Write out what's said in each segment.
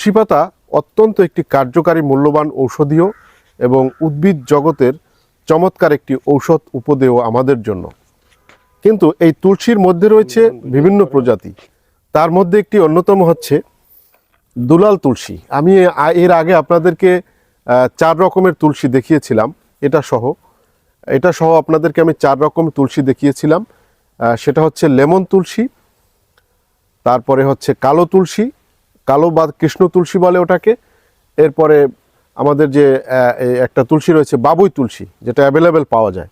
তুলসী পাতা অত্যন্ত একটি কার্যকারী মূল্যবান ঔষধীয় এবং উদ্ভিদ জগতের চমৎকার একটি ঔষধ উপদেয় আমাদের জন্য। কিন্তু এই তুলসীর মধ্যে রয়েছে বিভিন্ন প্রজাতি। তার মধ্যে একটি অন্যতম হচ্ছে দুলাল তুলসী। আমি এর আগে আপনাদেরকে চার রকমের তুলসী দেখিয়েছিলাম। এটা সহ এটা সহ আপনাদেরকে আমি চার রকম তুলসী দেখিয়েছিলাম। সেটা হচ্ছে লেমন তুলসী, তারপরে হচ্ছে কালো তুলসী কালো বা কৃষ্ণ তুলসী বলে ওটাকে। এরপরে আমাদের যে একটা তুলসী রয়েছে, বাবুই তুলসী, যেটা অ্যাভেলেবেল পাওয়া যায়।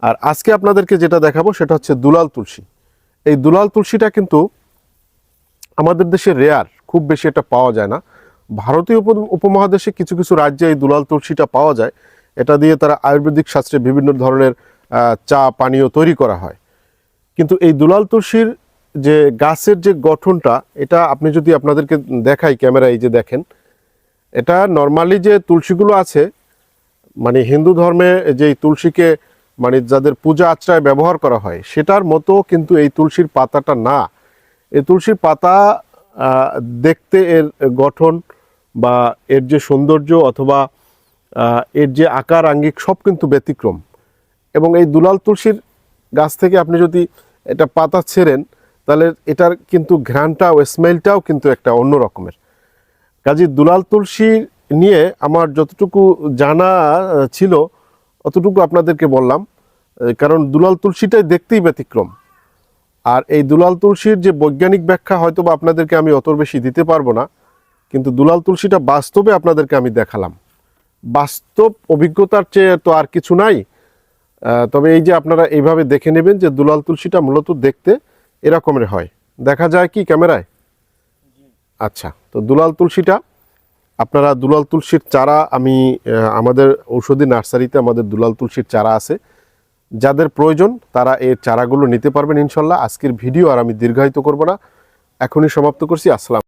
আর আজকে আপনাদেরকে যেটা দেখাবো সেটা হচ্ছে দুলাল তুলসী। এই দুলাল তুলসীটা কিন্তু আমাদের দেশে রেয়ার খুব বেশি এটা পাওয়া যায় না। ভারতীয় উপ- উপমহাদেশে কিছু কিছু রাজ্যে এই দুলাল তুলসীটা পাওয়া যায়। এটা দিয়ে তারা আয়ুর্বেদিক শাস্ত্রে বিভিন্ন ধরনের চা, পানীয় তৈরি করা হয়। কিন্তু এই দুলাল তুলসীর যে গাছের যে গঠনটা, এটা আপনি যদি আপনাদেরকে দেখাই ক্যামেরায়, এই যে দেখেন, এটা নর্মালি যে তুলসীগুলো আছে মানে হিন্দু ধর্মে যে তুলসীকে মানে যাদের পূজা আশ্রয় ব্যবহার করা হয়, সেটার মতো কিন্তু এই তুলসীর পাতাটা না। এই তুলসীর পাতা দেখতে এর গঠন বা এর যে সৌন্দর্য অথবা এর যে আকার, আঙ্গিক, সব কিন্তু ব্যতিক্রম। এবং এই দুলাল তুলসীর গাছ থেকে আপনি যদি এটা পাতা ছেড়েন তাহলে এটার কিন্তু ঘ্রাণটাও স্মেলটাও কিন্তু একটা অন্য রকমের। কাজী দুলাল তুলসী নিয়ে আমার যতটুকু জানা ছিল, অতটুকু আপনাদেরকে বললাম। কারণ দুলাল তুলসীটাই দেখতেই ব্যতিক্রম। আর এই দুলাল তুলসীর যে বৈজ্ঞানিক ব্যাখ্যা হয়তো বা আপনাদেরকে আমি অত বেশি দিতে পারব না, কিন্তু দুলাল তুলসীটা বাস্তবে আপনাদেরকে আমি দেখালাম। বাস্তব অভিজ্ঞতার চেয়ে তো আর কিছু নাই। তবে এই যে আপনারা এইভাবে দেখে নেবেন যে দুলাল তুলসীটা মূলত দেখতে এরকমের হয়। দেখা যায় কি ক্যামেরায়? আচ্ছা তো দুলাল তুলসীটা, আপনারা দুলাল তুলসীর চারা, আমি আমাদের ঔষধি নার্সারিতে আমাদের দুলাল তুলসীর চারা আছে। যাদের প্রয়োজন, তারা এর চারাগুলো নিতে পারবেন ইনশাল্লাহ। আজকের ভিডিও আর আমি দীর্ঘায়িত করব না। এখনই সমাপ্ত করছি। আসসালাম